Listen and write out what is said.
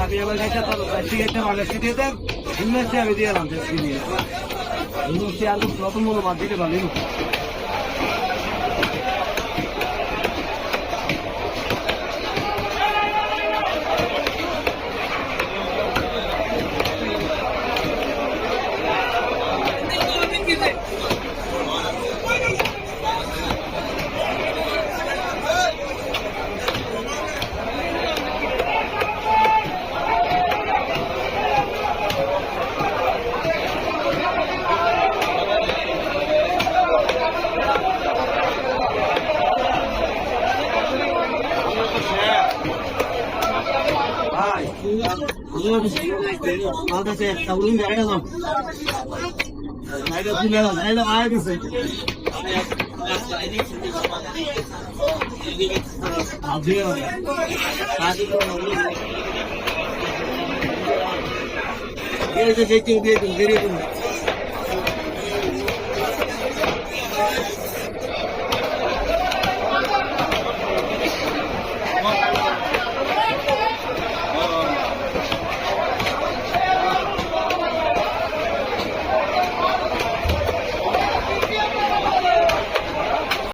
আমি দিয়ে দিয়ে এলাম দেশ নিয়ে ইউনিভার্সিটি আর দিয়ে দিন দিয়ে দিন